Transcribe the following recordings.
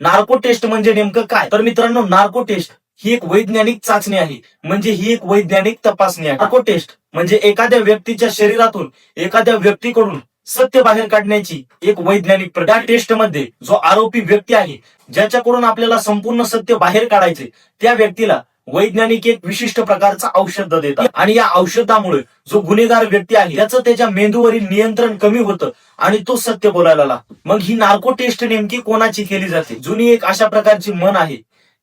Narco taste म्हणजे नेमकं काय? तर मित्रांनो नार्को टेस्ट ही एक वैज्ञानिक चाचणी आहे. म्हणजे ही एक वैज्ञानिक तपासणी आहे. नार्को टेस्ट म्हणजे एखाद्या व्यक्तीच्या शरीरातून एखाद्या व्यक्तीकडून सत्य बाहेर काढण्याची एक वैज्ञानिक प्रक्रिया. टेस्टमध्ये जो आरोपी व्यक्ती आहे ज्याच्याकडून आपल्याला संपूर्ण सत्य बाहेर काढायचे त्या व्यक्तीला वैज्ञानिक एक विशिष्ट प्रकारचं औषध देतात. आणि या औषधामुळे जो गुन्हेगार व्यक्ती आहे त्याचं त्याच्या मेंदूवरील नियंत्रण कमी होतं आणि तो सत्य बोलायला लागतो. मग ही नार्को टेस्ट नेमकी कोणाची केली जाते? जुनी एक अशा प्रकारची मन आहे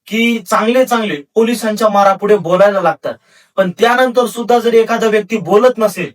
की चांगले चांगले पोलिसांच्या मारापुढे बोलायला लागतात. पण त्यानंतर सुद्धा जर एखादा व्यक्ती बोलत नसेल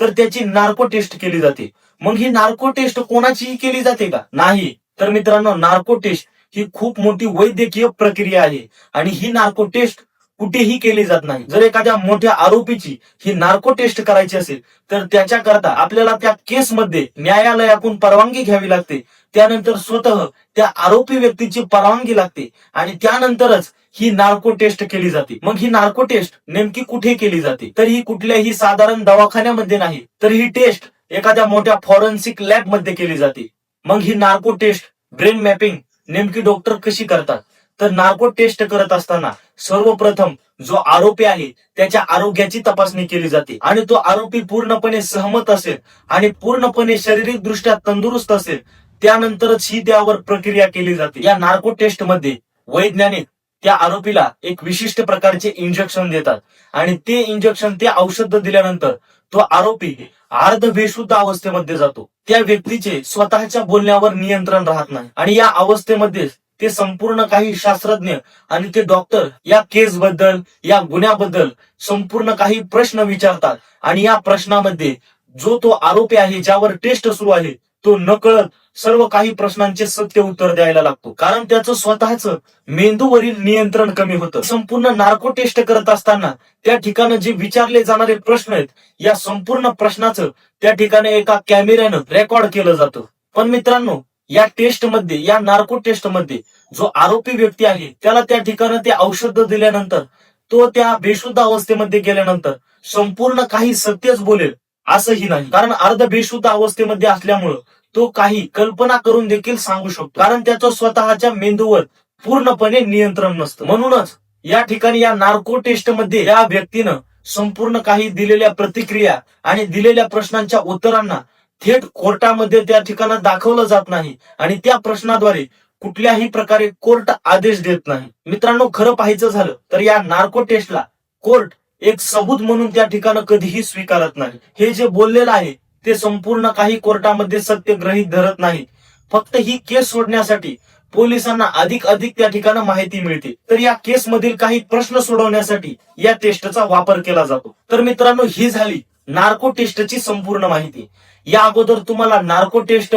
तर त्याची नार्को टेस्ट केली जाते. मग ही नार्को टेस्ट कोणाचीही केली जाते का? नाही. तर मित्रांनो नार्को टेस्ट ही खूप मोठी वैद्यकीय प्रक्रिया आहे. आणि ही नार्को टेस्ट कुठेही केली जात नाही. जर एखाद्या मोठ्या आरोपीची ही नार्को टेस्ट करायची असेल तर त्याच्याकरता आपल्याला त्या केसमध्ये न्यायालयाकडून परवानगी घ्यावी लागते. त्यानंतर स्वतः त्या आरोपी व्यक्तीची परवानगी लागते आणि त्यानंतरच ही नार्को टेस्ट केली जाते. मग ही नार्को टेस्ट नेमकी कुठे केली जाते? तर ही कुठल्याही साधारण दवाखान्यामध्ये नाही तर ही टेस्ट एखाद्या मोठ्या फॉरेन्सिक लॅबमध्ये केली जाते. मग ही नार्को टेस्ट ब्रेन मॅपिंग नेमकी डॉक्टर कशी करतात? तर नार्को टेस्ट करत असताना सर्वप्रथम जो आरोपी आहे त्याच्या आरोग्याची तपासणी केली जाते. आणि तो आरोपी पूर्णपणे सहमत असेल आणि पूर्णपणे शारीरिक दृष्ट्या तंदुरुस्त असेल त्यानंतरच ही त्यावर प्रक्रिया केली जाते. या नार्को टेस्टमध्ये वैज्ञानिक त्या आरोपीला एक विशिष्ट प्रकारचे इंजेक्शन देतात. आणि ते इंजेक्शन ते औषध दिल्यानंतर तो आरोपी अर्ध बेशुद्ध अवस्थेमध्ये जातो. त्या व्यक्तीचे स्वतःच्या बोलण्यावर नियंत्रण राहत नाही. आणि या अवस्थेमध्ये ते संपूर्ण काही शास्त्रज्ञ आणि ते डॉक्टर या केस बद्दल या गुन्ह्याबद्दल संपूर्ण काही प्रश्न विचारतात. आणि या प्रश्नामध्ये जो तो आरोपी आहे ज्यावर टेस्ट सुरू आहे तो नकळत सर्व काही प्रश्नांचे सत्य उत्तर द्यायला लागतो. कारण त्याचं स्वतःच मेंदूवरील नियंत्रण कमी होतं. संपूर्ण नार्को टेस्ट करत असताना त्या ठिकाणी जे विचारले जाणारे प्रश्न आहेत या संपूर्ण प्रश्नाचं त्या ठिकाणी एका कॅमेऱ्यानं रेकॉर्ड केलं जातं. पण मित्रांनो या टेस्टमध्ये या नार्को टेस्टमध्ये जो आरोपी व्यक्ती आहे त्याला त्या ठिकाणी ते औषध दिल्यानंतर तो त्या बेशुद्ध अवस्थेमध्ये गेल्यानंतर संपूर्ण काही सत्यच बोलेल असंही नाही. कारण अर्ध बेशुद्ध अवस्थेमध्ये असल्यामुळं तो काही कल्पना करून देखील सांगू शकतो. कारण त्याचं स्वतःच्या मेंदूवर पूर्णपणे नियंत्रण नसतं. म्हणूनच या ठिकाणी या नार्को टेस्टमध्ये या व्यक्तीनं संपूर्ण काही दिलेल्या प्रतिक्रिया आणि दिलेल्या प्रश्नांच्या उत्तरांना थेट कोर्टामध्ये त्या ठिकाणी दाखवलं जात नाही आणि त्या प्रश्नाद्वारे कुठल्याही प्रकारे कोर्ट आदेश देत नाही. मित्रांनो खरं पाहायचं झालं तर या नार्को टेस्टला कोर्ट एक सबूत म्हणून त्या ठिकाणी कधीही स्वीकारत नाही. हे जे बोललेलं आहे ते संपूर्ण काही कोर्टामध्ये सत्य ग्रहित धरत नाही. फक्त ही केस सोडण्यासाठी पोलिसांना अधिक अधिक त्या ठिकाणी माहिती मिळते. तर या केस मधील काही प्रश्न सोडवण्यासाठी या टेस्टचा वापर केला जातो. तर मित्रांनो ही झाली नार्को टेस्टची संपूर्ण माहिती. या अगोदर तुम्हाला नार्को टेस्ट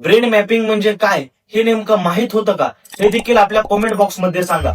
ब्रेन मॅपिंग म्हणजे काय हे नेमकं माहीत होतं का? हे देखील आपल्या कॉमेंट बॉक्समध्ये सांगा.